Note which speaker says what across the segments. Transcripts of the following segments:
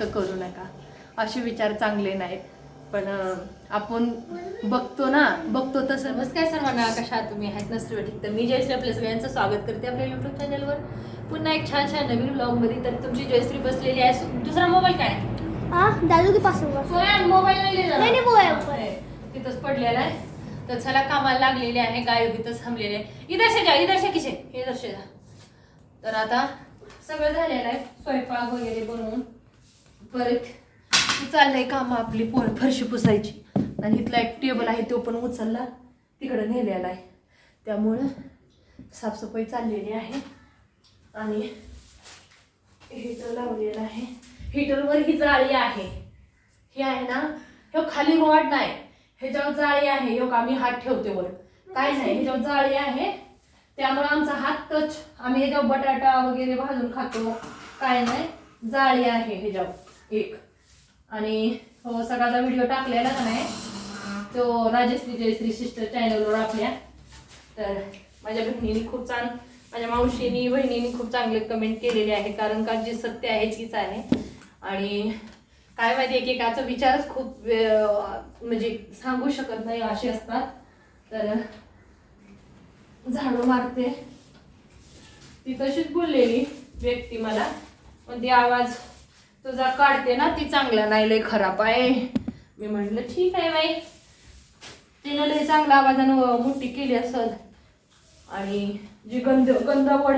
Speaker 1: व्यक्त करू नका. असे विचार चांगले नाहीत. पण आपण बघतो ना बघतो तसं. नमस्कार सर्वांना कशा आहात तुम्ही? आहेत नसते ठीक. तर मी जयश्री आपल्या सगळ्यांचं स्वागत करते आपल्या युट्यूब चॅनलवर पुन्हा एक छान छान नवीन ब्लॉगमध्ये तर तुमची जयश्री बसलेली आहे. दुसरा मोबाईल काय?
Speaker 2: हाँ दादू के पास होगा
Speaker 1: मोबाईल नाही. तिथंच पडलेला आहे. तर चला कामाला लागलेली आहे. गाय तिथंच थांबलेली आहे. इधर से जा इधर से किसे इधर से जा. तर आता सगळं झालेलं आहे. स्वयंपाक वगैरे बनवून. परत चाललंय काम आपली पोर फरशी पुसायची. आणि इथला एक टेबल आहे तो पण उचलला. तिकडं नेलेला आहे. त्यामुळं साफसफाई चाललेली आहे. आणि हिटर लावलेलं आहे. हिटरवर ही जाळी आहे. हे आहे ना हे खाली रॉड नाही. ह्याच्यावर जाळी आहे. हे आम्ही हात ठेवते वर. काय नाही ह्याच्यावर जाळी आहे. त्यामुळे आमचा हात टच आम्ही ह्याच्यावर बटाटा वगैरे भाजून खातो. काय नाही जाळी आहे ह्याच्यावर. एक. आणि हो सगळ्याचा व्हिडिओ टाकलेला का नाही? तो राजश्री जयश्री सिस्टर चॅनलवर आपल्या. तर माझ्या बहिणीने खूप छान माझ्या मावशीनी बहिणीने खूप चांगले कमेंट केलेले आहे कारण का जे सत्य आहे तीच आहे. आणि काय माहिती एकेकाचा विचारच खूप म्हणजे सांगू शकत नाही असे असतात. तर झाडू मारते. ती तशीच बोललेली व्यक्ती मला. पण ती आवाज तुझा काढते ना ती चांगला नाही लय खराब आहे. मी म्हटलं ठीक आहे बाई. तिनं लय चांगल्या आवाजानं मोठी केली असल. आणि जी गंध गंधवड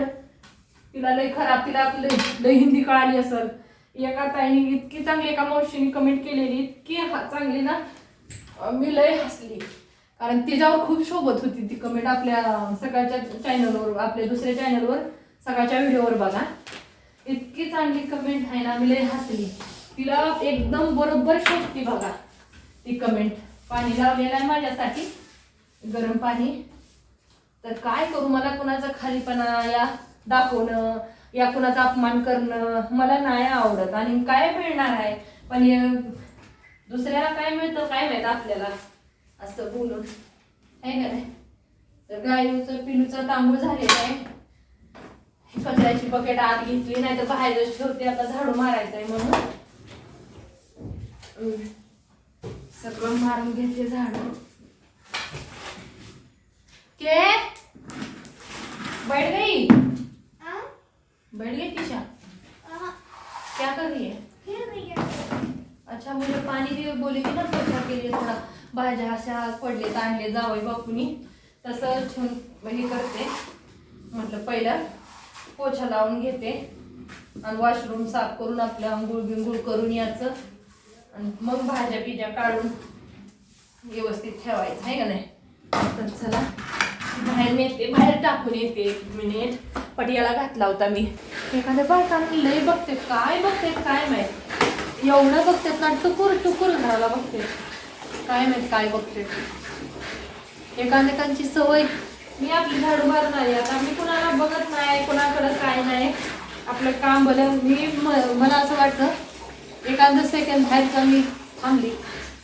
Speaker 1: तिला लय खराब तिला लय लय हिंदी कळाली असल. एका ताईने इतकी चांगली एका मावशीने कमेंट केलेली इतकी हा- चांगली ना मी लय हसली. कारण तिच्यावर खूप शोभत होती ती कमेंट आपल्या सकाळच्या चॅनलवर आपल्या दुसऱ्या चॅनलवर सकाळच्या व्हिडिओवर बघा. इतकी चांगली कमेंट आहे ना मी लय हसली. तिला एकदम बरोबर शोधती बघा ती कमेंट पाणी लावलेलं आहे माझ्यासाठी. गरम पाणी. तर काय करू मला कुणाचा खालीपणा या दाखवणं या कुणाचा अपमान करणं मला नाही आवडत. आणि काय मिळणार आहे? पण दुसऱ्याला काय मिळतं काय माहीत आपल्याला? असं बोलून. आहे का नाही? तर गाईचं पिलूचा तांबूळ झालेला आहे. कचऱ्याची बकेट आत घेतली नाही तर बाहेरच ठेवते आता झाडू मारायचं आहे म्हणून. सगळं मारून घेते झाडू. के? बैठ गई बैठ गई किशा
Speaker 2: हाँ
Speaker 1: क्या कर रही है? अच्छा मुझे पानी भी बोली थी ना पोछा के लिए थोडा. भाज्या अशा पडले आणले जावई बापूनी. तसं ठेवून हे करते. म्हटलं पहिलं पोछा लावून घेते. आणि वॉशरूम साफ करून आपलं आंघोळ बिंघोळ करून यायचं आणि मग भाज्या बिज्या काढून व्यवस्थित ठेवायचं. आहे का नाही? तर चला बाहेर मी येते. बाहेर टाकून येते एक मिनिट पटियाला घातला होता मी. एखाद्या बायकांना लय बघते. काय बघते काय माहीत? एवढं बघते ना टुकूर टुकूर घराला बघते. काय माहीत काय बघते. एकामेकांची सवय मी आपली झाड मारणारी. आता मी कुणाला बघत नाही कुणाकडं काय नाही. आपलं काम बरं मी म- मला असं वाटतं एखादं सेकंड बाहेरचं मी थांबली.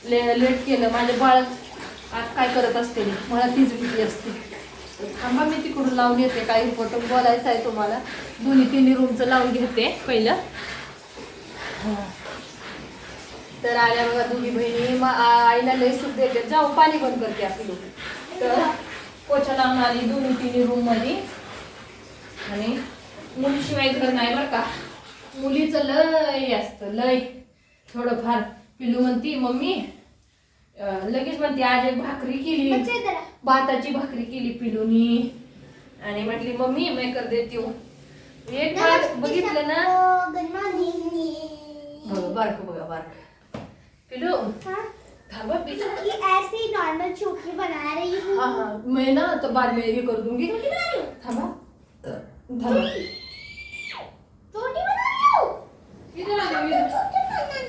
Speaker 1: ले लेट केलं माझे बाळ आज काय करत असते मला तीच भीती असते. थांबा मी तिकडून लावून येते. काय इम्पॉर्टंट बोलायचं आहे तुम्हाला. दोन्ही तिन्ही रूमचं लावून घेते पहिलं. तर आल्या बघा दोन्ही बहिणी. मग आईला लय सुख देते. जाऊ पाणी बंद करते आपली लोक तर पोछा लावून आली दोन्ही तिन्ही रूममध्ये आणि मुलीशिवाय घर नाही बरं का. मुलीचं लय असतं लय. थोडंफार पिलू म्हणती मम्मी लगेच म्हणते आज एक भाकरी केली. भाताची भाकरी केली पिलूनी. आणि म्हटली मम्मी मैं कर देती. हूँ एक बार बघितलं ना.
Speaker 2: मॉर्निंग
Speaker 1: बघा बारक बघा बारक. पिलू.
Speaker 2: हाँ
Speaker 1: पिलू।
Speaker 2: ये ऐसी नॉर्मल चोखी बना रही हूँ।
Speaker 1: हाँ हाँ मैं ना तो बाद में ये कर दूँगी।
Speaker 2: छोटी बना रही हूँ?
Speaker 1: थांबा थांबा
Speaker 2: छोटी बना रही हूँ?
Speaker 1: इधर आ जाओ इधर।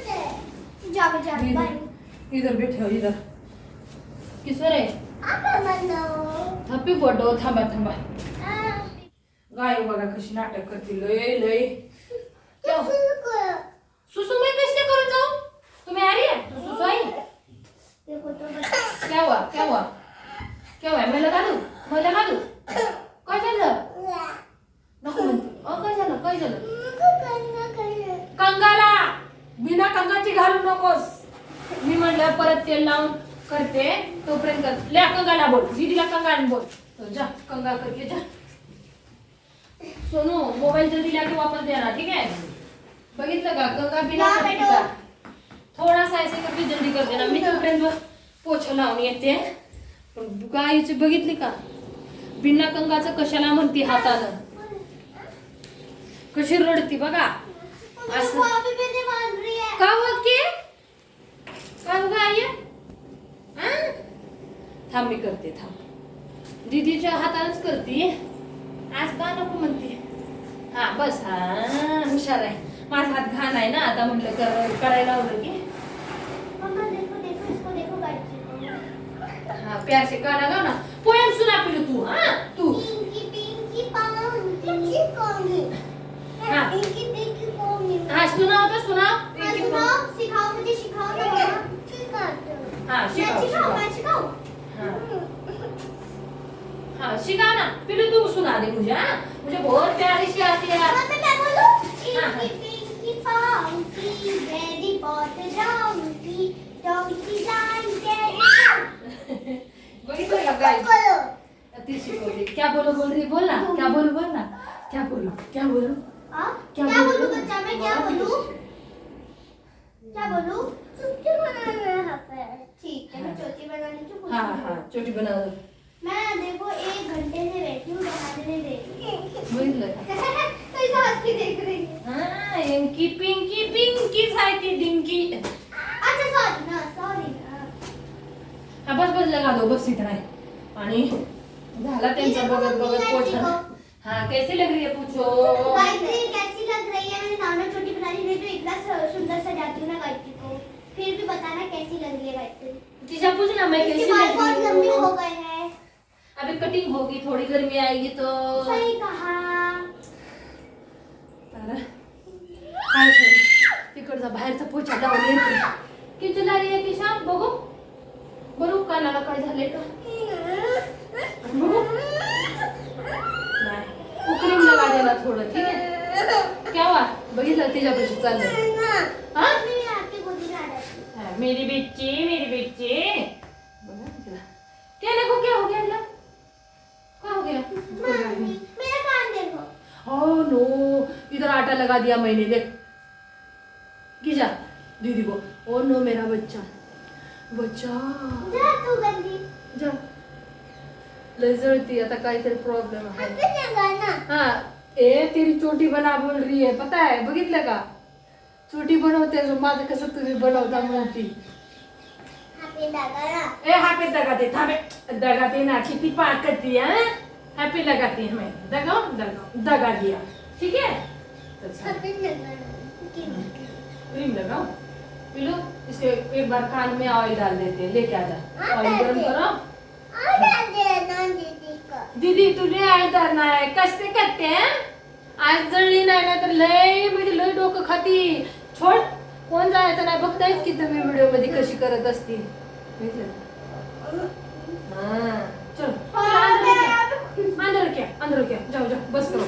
Speaker 2: हैं। जाओ जाओ
Speaker 1: इधर।
Speaker 2: बाय
Speaker 1: इधर बैठे हो इधर। किसवर आहे
Speaker 2: आप बनो
Speaker 1: थप्पी फ़ोटो थांबा थांबा। गाय बघा कशी नाटक करते। लय लय सुसु मैं कैसे लगा दूं मैं लगा दूं काय झालं? नको म्हणते. अ काय झालं? काय झालं? कंगाला. नकोस. मी म्हणलं परत तेल लावून करते. तोपर्यंत कर. ल्या कंगाला बोल. दीदीला कंगाल बोल. जा कंगा करके जा. सोनू मोबाईल जर दिला की वापस देणार ठीक आहे? बघितलं का? गंगा बिना करते. का? थोडासा ऐसे करके जल्दी कर देना मी तोपर्यंत पोछा लावून येते. पण गायची बघितली का? बिना कंगाचं कशाला म्हणती हातानं? कशी रडती बघा. असं.
Speaker 2: है
Speaker 1: का हो की? का हो हं? थांब मी करते थांब. दीदीच्या हातानच करते. आज का नको म्हणते? हा बस हा हुशार आहे. माझा हात घाण आहे ना आता म्हटलं कर करायला लावलं की.
Speaker 2: मम्मा देखो देखो इसको देखो गाइड
Speaker 1: हा प्यार से गाना गाओ ना. तू सुना दे मुझे हाँ? मुझे बहुत प्यारी सी आती है।
Speaker 2: हाँ, तो मैं बोलूँ
Speaker 1: हाँ, हाँ।
Speaker 2: पिंकी पिंकी पाऊँगी रेडी पॉट जाऊँगी डोंकी लाइन कैरी
Speaker 1: बघितलं का काय
Speaker 2: बोलो।
Speaker 1: क्या बोलो बोल रही बोल ना क्या बोलो। बोल ना क्या बोलो क्या बोलो?
Speaker 2: हाँ?
Speaker 1: क्या बोलूँ?
Speaker 2: बच्चा मैं क्या
Speaker 1: बहुत
Speaker 2: बोलूँ? क्या बोलूँ? चुटकी बनाना है ठीक है मैं। चोटी बनाने की
Speaker 1: हाँ हाँ चोटी बना दो।
Speaker 2: मैं देखो एक घंटे से बैठी हूँ बनाने नहीं दे रही।
Speaker 1: बघितलं का
Speaker 2: कैसे हंस के देख रही है।
Speaker 1: हा एंकी पिंकी पिंकी सायकी डिंकी।
Speaker 2: अच्छा सॉरी ना सॉरी ना।
Speaker 1: हा बस बस लगा दो बस इतना है। आणि झाला त्यांचा बघत बघत पोछा। हाँ कैसे लग रही है पूछो।
Speaker 2: गायत्री कैसी लग रही है? मैंने नॉर्मल चोटी बनाई नहीं तो इतना सुंदर सजाती हूँ ना गायत्री को। फिर भी बताना कैसी लग रही है गायत्री
Speaker 1: तीजा पूछना मैं कैसी लग रही
Speaker 2: लंबे हो
Speaker 1: कटिंग होगी थोड़ी गर्मी आएगी तो।
Speaker 2: सही कहा।
Speaker 1: तिकडचा बाहेरचा पोछा लावून येते किती लागली आहे किशा बघू. बघू कानाला काय झालंय का? बघू. नाही उकरीम लगा देना थोडं ठीक आहे? क्या हुआ बघितलं तिच्यापाशी हा?
Speaker 2: हूँ।
Speaker 1: हाँ, मेरी बच्चे मेरी तिला. क्या देखो क्या हो गया नो इधर आटा लगा दिया मैंने देख। किजा दीदी को। ओ नो मेरा बच्चा। बच्चा।
Speaker 2: जा तू गंदी।
Speaker 1: जा। लय जळती आता काहीतरी प्रॉब्लेम आहे
Speaker 2: लगा
Speaker 1: हा। ए तेरी चोटी बना बोल रही है पता है? बघितलं का? चोटी बनवते जो माझं कसं तुम्ही बनवता म्हणती
Speaker 2: लगा
Speaker 1: ए हैप्पी दगाते थांबे दगाते ना किती पाक करती है? हैप्पी लगाती है हमें। दगाओ दगाओ दगा दिया। ठीक है? क्रीम लगाओ। पिलो इसके एक बार कान में ऑयल डाल देते हैं। लेके आ जा। ऑयल गर्म। करो।
Speaker 2: दीदी
Speaker 1: तुझे ऑयल धरना है। कसे करते हैं? आज जळली नाही ना तर लय म्हणजे लय डोकं खाती। छोड। कोण जायचं नाही बघतायच की तुम्ही व्हिडिओमध्ये कशी करत असती? हाँ, चलो, अंदर क्या अंदर क्या जाओ जाओ बस करो।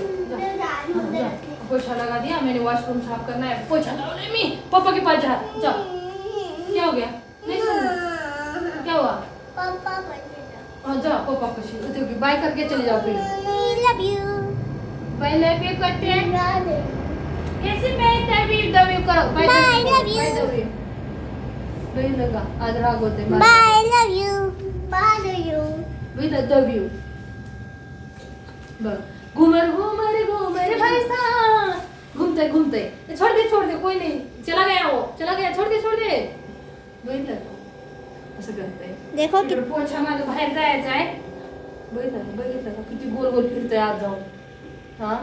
Speaker 1: पोछा लगा दिया मैंने वॉशरूम साफ़ करना है। पोछा लगा ले मी पापा के पास जा। जाओ। क्या हो गया? नहीं सुन क्या हुआ?
Speaker 2: पापा
Speaker 1: हाँ जाओ पापा को शी- देखो, बाय करके चले जाओ फिर।
Speaker 2: लव यू
Speaker 1: पहले पे करते हैं
Speaker 2: लव
Speaker 1: कैसे मैं तभी दबी करो। बाय दबी
Speaker 2: love
Speaker 1: बाय दबी नहीं लगा आज राग होते
Speaker 2: bye love you bye love you
Speaker 1: बघ. घूमर घूमर घूमर भैसा. घूमते घूमते छोड़ दे छोड़ दे कोई नहीं. चला गया वो चला गया छोड़ दे छोड़ दे. बघितलं? का? असं करतंय.
Speaker 2: देखो
Speaker 1: इकडे पोछा माझं बाहेर जायचं आहे. बघितलं? का? बघितलं का? किती गोल गोल फिरतोय आज जाऊन. हा?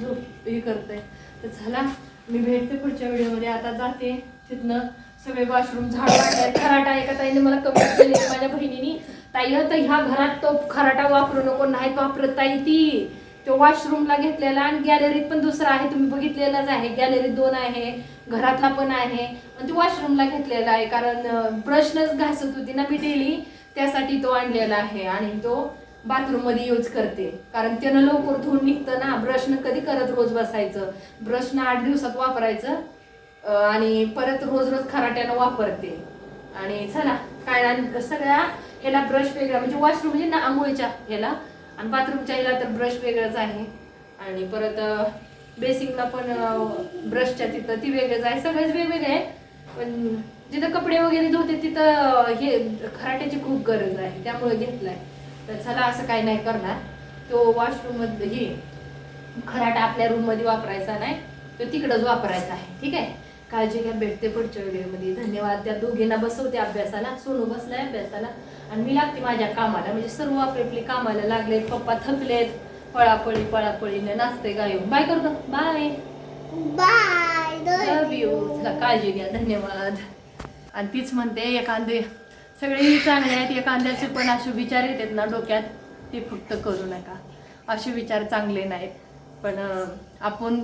Speaker 1: झोप हे करतंय. तर चला मी भेटते पुढच्या व्हिडिओमध्ये. आता जाते तिथनं. सगळे वॉशरूम झाड वाटले खराटा एका ताईने मला कमेंट केली माझ्या बहिणीनी. ताई तर ह्या घरात तो खराटा वापरू नको नाही वापरत ताई ती. तो वॉशरूमला घेतलेला आणि गॅलरीत पण दुसरा आहे तुम्ही बघितलेलाच आहे. गॅलरीत दोन आहे घरातला पण आहे. आणि तो वॉशरूमला घेतलेला आहे कारण ब्रशनच घासत होती ना मी डेली त्यासाठी तो आणलेला आहे आणि तो बाथरूममध्ये यूज करते. कारण त्यानं लवकर धुवून निघतं ना ब्रशनं कधी करत रोज बसायचं. ब्रशनं आठ दिवसात वापरायचं आणि परत रोज रोज खराट्यानं वापरते. आणि चला काय आणि सगळ्या ह्याला ब्रश वेगळा म्हणजे वॉशरूम म्हणजे ना आंघोळीच्या ह्याला. आणि बाथरूमच्या ह्याला तर ब्रश वेगळंच आहे. आणि परत बेसिंगला पण ब्रशच्या तिथं ती वेगळंच आहे. सगळेच वेगवेगळे आहे पण जिथं कपडे वगैरे धुते तिथं हे खराट्याची खूप गरज आहे. त्यामुळे घेतलाय. तर चला असं काही नाही करणार. तो वॉशरूम हे खराटा आपल्या रूममध्ये वापरायचा नाही. तो तिकडंच वापरायचा आहे. ठीक आहे? काळजी घ्या भेटते पुढच्या व्हिडिओमध्ये. धन्यवाद. त्या दोघींना बसवते अभ्यासाला. सोनू बसलाय अभ्यासाला. आणि मी लागते माझ्या कामाला. म्हणजे सर्व आपले आपले कामाला लागलेत. पप्पा थकलेत. पळापळी पळापळीने नाचते गायो बाय करतो. बाय
Speaker 2: बाय
Speaker 1: लव यू काळजी घ्या. धन्यवाद. आणि तीच म्हणते एखादे सगळे चांगले आहेत. एखाद्याचे पण असे विचार येतात ना डोक्यात ते फक्त करू नका. असे विचार चांगले नाहीत. पण आपण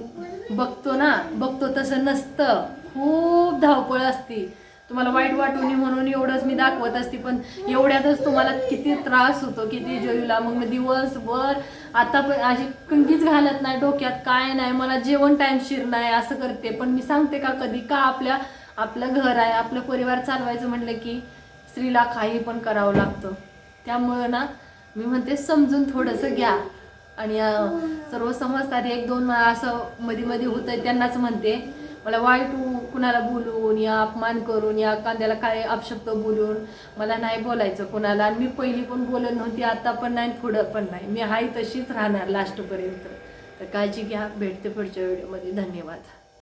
Speaker 1: बघतो ना बघतो तसं नसतं. खूप धावपळ असती. तुम्हाला वाईट वाटू नये म्हणून एवढंच मी दाखवत असते पण एवढ्यातच तुम्हाला किती त्रास होतो किती जेवला मग मी दिवसभर आता पण अशी कंकीच घालत नाही डोक्यात काय नाही मला जेवण टाईमशीर नाही असं करते. पण मी सांगते का कधी? का आपल्या आपलं घर आहे आपलं परिवार चालवायचं म्हटलं की स्त्रीला काही पण करावं लागतं. त्यामुळं ना मी म्हणते समजून थोडंसं घ्या. आणि सर्व समजतात. एक दोन असं मध्ये मध्ये होतंय त्यांनाच म्हणते. मला वाईट कुणाला बोलून या अपमान करून या कांद्याला काय अपशब्द बोलून मला नाही बोलायचं कुणाला. आणि मी पहिली पण बोलत नव्हती आता पण नाही आणि पुढं पण नाही. मी हाय तशीच राहणार लास्टपर्यंत. तर काळजी घ्या. भेटते पुढच्या व्हिडिओमध्ये. धन्यवाद.